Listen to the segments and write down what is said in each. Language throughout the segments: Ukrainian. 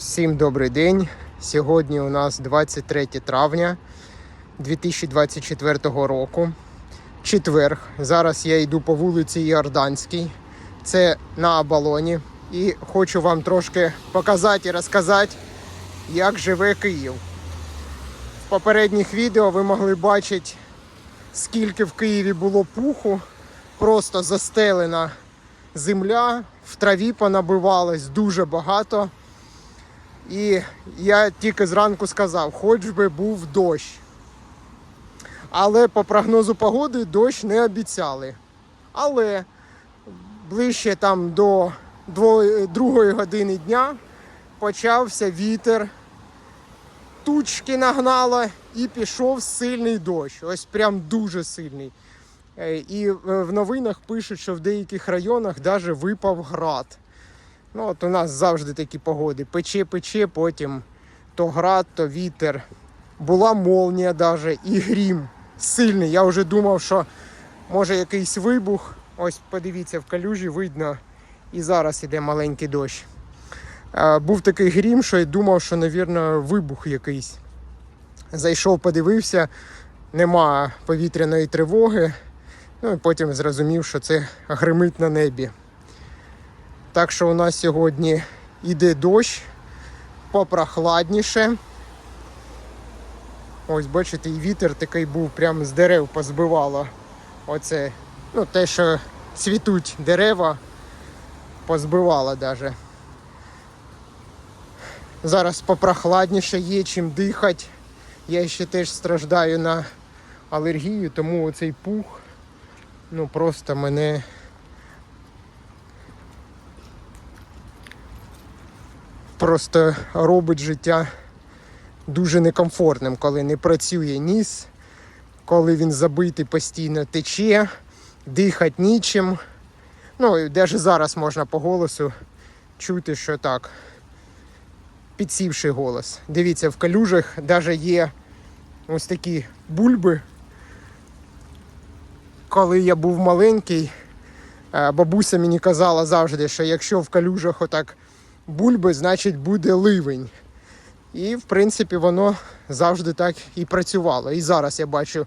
Всім добрий день. Сьогодні у нас 23 травня 2024 року. Четверг. Зараз я йду по вулиці Йорданській. Це на Абалоні. І хочу вам трошки показати і розказати, як живе Київ. В попередніх відео ви могли бачити, скільки в Києві було пуху. Просто застелена земля, в траві понабивалось дуже багато. І я тільки зранку сказав, хоч би був дощ. Але по прогнозу погоди дощ не обіцяли. Але ближче там до другої години дня почався вітер, тучки нагнало і пішов сильний дощ. Ось прям дуже сильний. Е, І е, в новинах пишуть, що в деяких районах навіть випав град. Ну, от у нас завжди такі погоди. Пече, пече, потім то град, то вітер. Була молнія даже і грім сильний. Я вже думав, що може якийсь вибух. Ось подивіться, в калюжі видно, і зараз іде маленький дощ. Е, Був такий грім, що я думав, що, мабуть, вибух якийсь. Зайшов, подивився, нема повітряної тривоги. Ну і потім зрозумів, що це гримить на небі. Так що у нас сьогодні йде дощ, попрохладніше. Ось, бачите, і вітер такий був, прям з дерев позбивало. Оце, ну, те, що цвітуть дерева, позбивало даже. Зараз попрохладніше є, чим дихати. Я ще теж страждаю на алергію, тому оцей пух ну просто мене просто робить життя дуже некомфортним, коли не працює ніс, коли він забитий постійно тече, дихати нічим. Ну, і навіть зараз можна по голосу чути, що так. Підсівший голос. Дивіться, в калюжах навіть є ось такі бульби. Коли я був маленький, бабуся мені казала завжди, що якщо в калюжах отак бульби, значить буде ливень. І, в принципі, воно завжди так і працювало. І зараз я бачу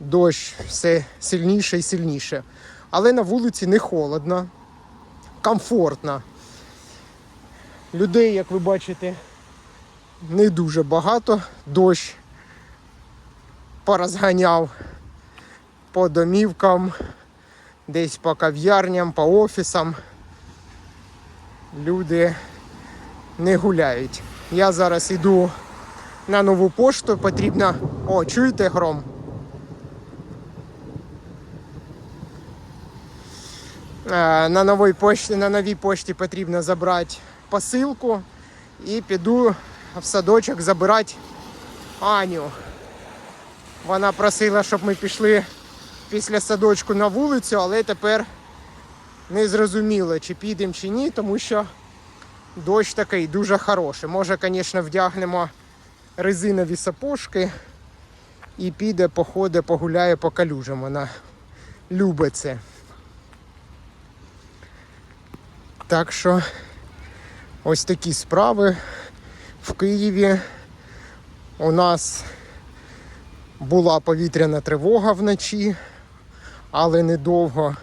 дощ все сильніше і сильніше. Але на вулиці не холодно, комфортно. Людей, як ви бачите, не дуже багато. Дощ порозганяв по домівкам, десь по кав'ярням, по офісам. Люди не гуляють. Я зараз йду на нову пошту, потрібно. О, чуєте гром? Е, На новій пошті, на новій пошті потрібно забрати посилку і піду в садочок забирати Аню. Вона просила, щоб ми пішли після садочку на вулицю, але тепер не зрозуміло, чи підемо, чи ні, тому що дощ такий дуже хороший. Може, звісно, вдягнемо резинові сапожки і піде, походить, погуляє по калюжам. Вона любить це. Так що ось такі справи в Києві. У нас була повітряна тривога вночі, але недовго.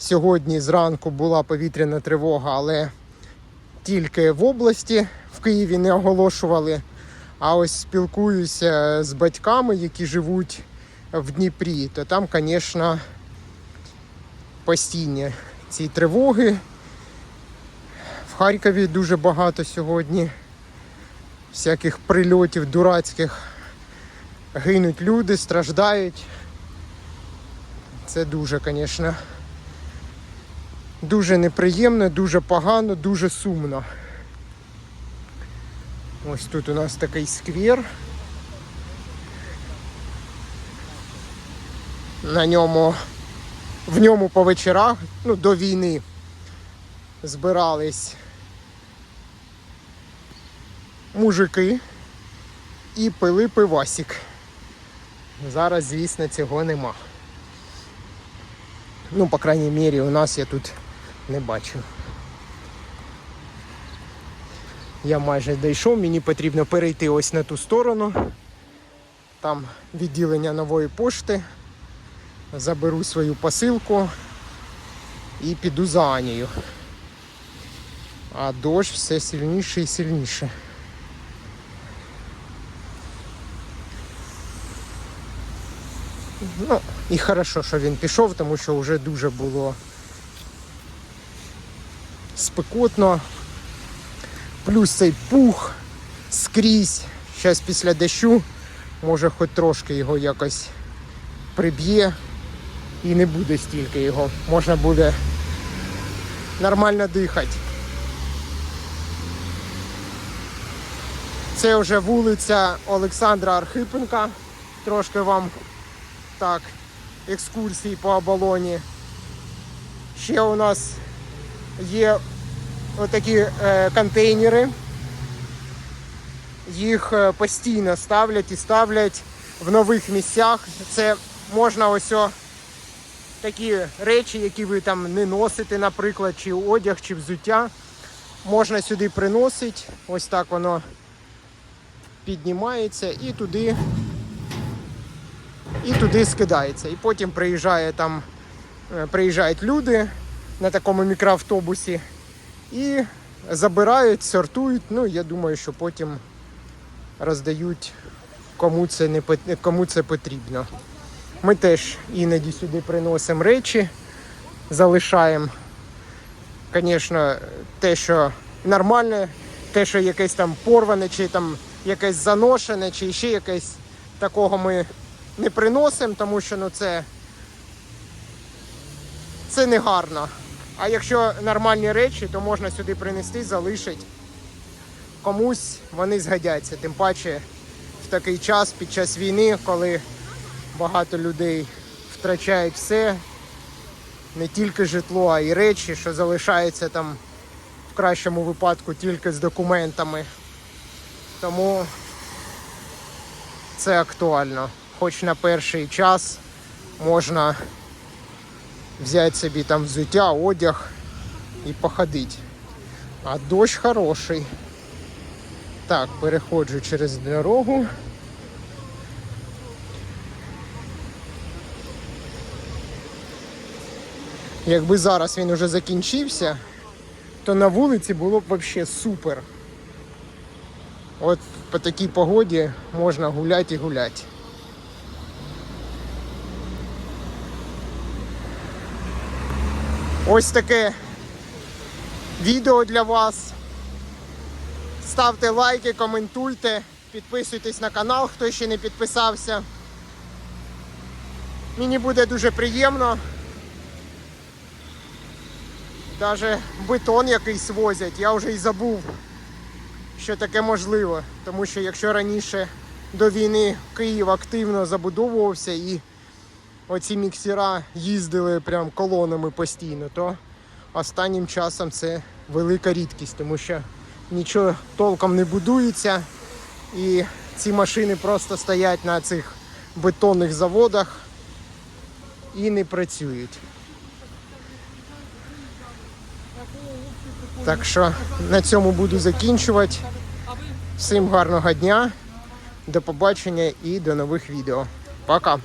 Сьогодні зранку була повітряна тривога, але тільки в області в Києві не оголошували. А ось спілкуюся з батьками, які живуть в Дніпрі, то там, звісно, постійні ці тривоги. В Харкові дуже багато сьогодні всяких прильотів дурацьких. Гинуть люди, страждають. Це дуже, звісно, дуже неприємно, дуже погано, дуже сумно. Ось тут у нас такий сквер. На ньому, в ньому по вечорах, ну, до війни збирались мужики і пили пивасик. Зараз, звісно, цього нема. Ну, по крайній мірі, у нас я тут не бачу. Я майже дійшов, мені потрібно перейти ось на ту сторону. Там відділення нової пошти. Заберу свою посилку і піду за Анією. А дощ все сильніше і сильніше. Ну, і хорошо, що він пішов, тому що вже дуже було спекотно. Плюс цей пух скрізь. Зараз після дощу, може хоч трошки його якось приб'є і не буде стільки його. Можна буде нормально дихати. Це вже вулиця Олександра Архипенка. Трошки вам так, екскурсії по оболоні. Ще у нас є отакі е, контейнери. Їх е, постійно ставлять і ставлять в нових місцях. Це можна ось о, такі речі, які ви там не носите, наприклад, чи одяг, чи взуття. Можна сюди приносити. Ось так воно піднімається і туди, і туди скидається. І потім приїжджає там, е, приїжджають люди на такому мікроавтобусі і забирають, сортують. Ну, я думаю, що потім роздають кому це, не, кому це потрібно. Ми теж іноді сюди приносимо речі, залишаємо. Звісно, те, що нормальне, те, що якесь там порване, чи там якесь заношене, чи ще якесь такого ми не приносимо, тому що ну, це, це не гарно. А якщо нормальні речі, то можна сюди принести, залишити. Комусь вони згодяться. Тим паче в такий час, під час війни, коли багато людей втрачають все, не тільки житло, а й речі, що залишаються там в кращому випадку тільки з документами. Тому це актуально. Хоч на перший час можна взяти собі там взуття, одяг і походити. А дощ хороший. Так, переходжу через дорогу. Якби зараз він уже закінчився, то на вулиці було б взагалі супер. От по такій погоді можна гуляти і гуляти. Ось таке відео для вас. Ставте лайки, коментуйте, підписуйтесь на канал, хто ще не підписався. Мені буде дуже приємно. Даже бетон якийсь возять, я вже й забув, що таке можливо. Тому що якщо раніше до війни Київ активно забудовувався і оці міксера їздили прям колонами постійно, то останнім часом це велика рідкість, тому що нічого толком не будується. І ці машини просто стоять на цих бетонних заводах і не працюють. Так що на цьому буду закінчувати. Всім гарного дня, до побачення і до нових відео. Пока!